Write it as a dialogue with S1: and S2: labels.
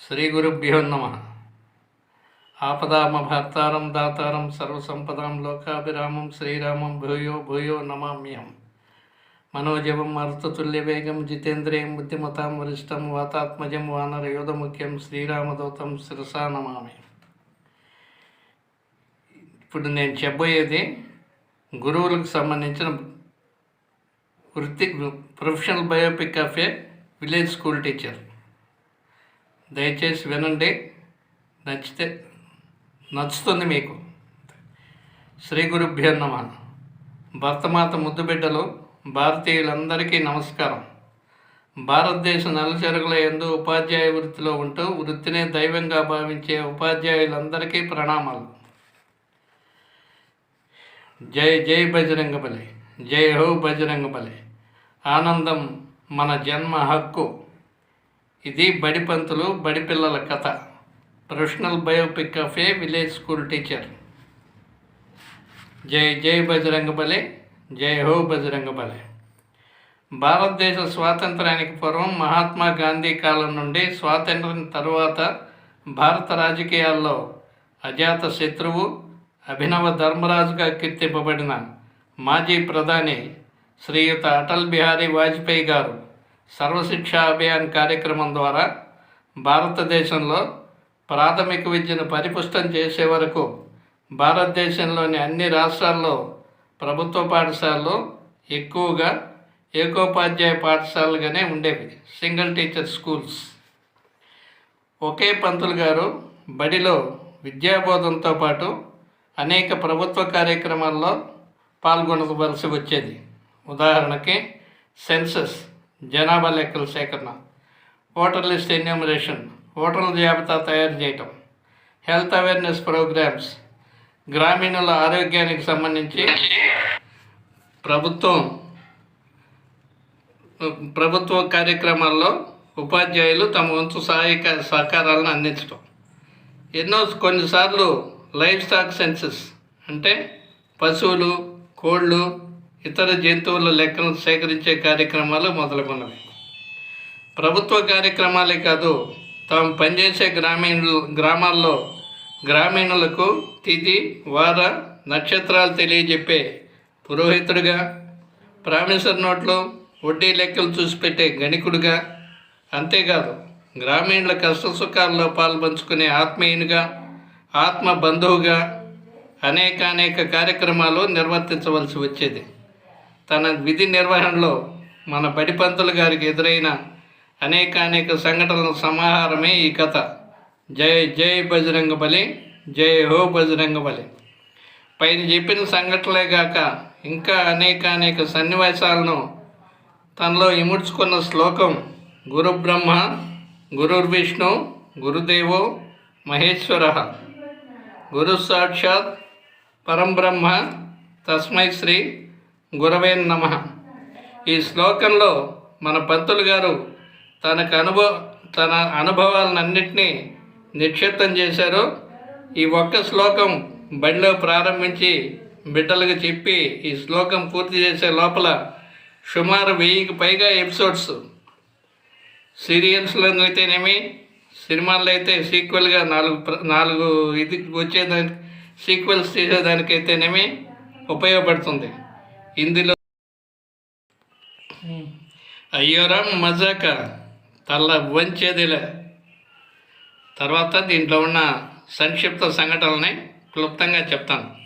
S1: శ్రీ గురుభ్యో నమ. ఆపదామభర్తారం దాతారం సర్వసంపదాం లోకాభిరామం శ్రీరామం భూయో భూయో నమామ్యం మనోజవం మరుతతుల్యవేగం జితేంద్రియం బుద్ధిమతాం వరిష్టం వాతాత్మజం వానరయోధముఖ్యం శ్రీరామదూతం శిరసా నమామి. ఇప్పుడు నేను చెప్పబోయేది గురువులకు సంబంధించిన వృత్తి professional biopic of a village school teacher. దయచేసి వినండి నచ్చితే నచ్చుతుంది మీకు. శ్రీ గురుభ్యో నమ. భర్తమాత ముద్దు బిడ్డలు భారతీయులందరికీ నమస్కారం. భారతదేశ నలుచెరుగుల ఎందు ఉపాధ్యాయ వృత్తిలో ఉంటూ వృత్తినే దైవంగా భావించే ఉపాధ్యాయులందరికీ ప్రణామాలు. జై జై బజరంగబలి. జై హో బజరంగబలి. ఆనందం మన జన్మ హక్కు. ఇది బడి పంతులు బడి పిల్లల కథ. Professional biopic of a village school teacher. జై జై బజరంగబలి జై హో బజరంగబలి భారతదేశ స్వాతంత్రానికి పూర్వం మహాత్మా గాంధీ కాలం నుండి స్వాతంత్రం తరువాత భారత రాజకీయాల్లో అజాత శత్రువు అభినవ ధర్మరాజుగా కీర్తింపబడిన మాజీ ప్రధాని శ్రీయుత అటల్ బిహారీ వాజ్పేయి గారు సర్వశిక్ష అభియాన్ కార్యక్రమం ద్వారా భారతదేశంలో ప్రాథమిక విద్యను పరిపుష్టం చేసే వరకు భారతదేశంలోని అన్ని రాష్ట్రాల్లో ప్రభుత్వ పాఠశాలలు ఎక్కువగా ఏకోపాధ్యాయ పాఠశాలలుగానే ఉండేవి సింగిల్ టీచర్ స్కూల్స్. ఒకే పంతులు గారు బడిలో విద్యాబోధంతో పాటు అనేక ప్రభుత్వ కార్యక్రమాల్లో పాల్గొనవలసి వచ్చేది. ఉదాహరణకి సెన్సస్ జనాభా లెక్కల సేకరణ ఓటర్ లిస్ట్ ఎన్యూమరేషన్ ఓటర్ల జాబితా తయారు చేయటం హెల్త్ అవేర్నెస్ ప్రోగ్రామ్స్ గ్రామీణుల ఆరోగ్యానికి సంబంధించి ప్రభుత్వం ప్రభుత్వ కార్యక్రమాల్లో ఉపాధ్యాయులు తమ వంతు సహాయక సహకారాలను అందించడం ఎన్నో కొన్నిసార్లు లైఫ్ స్టాక్ సెన్సెస్ అంటే పశువులు కోళ్ళు ఇతర జంతువుల లెక్కలను సేకరించే కార్యక్రమాలు మొదలుకున్నవి ప్రభుత్వ కార్యక్రమాలే కాదు తాము పనిచేసే గ్రామీణులు గ్రామాల్లో గ్రామీణులకు తిథి వార నక్షత్రాలు తెలియజెప్పే పురోహితుడిగా ప్రామిసర్ నోట్లు వడ్డీ లెక్కలు చూసి పెట్టే గణికుడిగా అంతేకాదు గ్రామీణుల కష్ట సుఖాల్లో పాల్పంచుకునే ఆత్మీయునిగా ఆత్మ బంధువుగా అనేక అనేక కార్యక్రమాలు నిర్వర్తించవలసి వచ్చేది. తన విధి నిర్వహణలో మన బడిపంతులు గారికి ఎదురైన అనేక అనేక సంఘటనల సమాహారమే ఈ కథ. జై జై బజరంగ బలి జై హో బజరంగ బలి. పైన చెప్పిన సంఘటనలే గాక ఇంకా అనేక అనేక సన్నివేశాలను తనలో ఇముడ్చుకున్న శ్లోకం గురు బ్రహ్మ గురుర్విష్ణు గురుదేవో మహేశ్వర. గురు సాక్షాత్ పరంబ్రహ్మ తస్మై శ్రీ గురవే నమ. ఈ శ్లోకంలో మన పంతులు గారు తనకు అనుభవ తన అనుభవాలన్నింటినీ నిక్షిప్తం చేశారు. ఈ ఒక్క శ్లోకం బడిలో ప్రారంభించి బిడ్డలకు చెప్పి ఈ శ్లోకం పూర్తి చేసే లోపల సుమారు వెయ్యికి పైగా ఎపిసోడ్స్ సీరియల్స్లో అయితేనేమి సినిమాల్లో అయితే సీక్వెల్గా నాలుగు నాలుగు ఇది వచ్చేదానికి సీక్వెల్స్ చేసేదానికైతేనేమి ఉపయోగపడుతుంది. ఇందులో అయ్యోరా మజాక. తల్ల వంచేదిలే. తర్వాత దీంట్లో ఉన్న సంక్షిప్త సంఘటనల్ని క్లుప్తంగా చెప్తాను.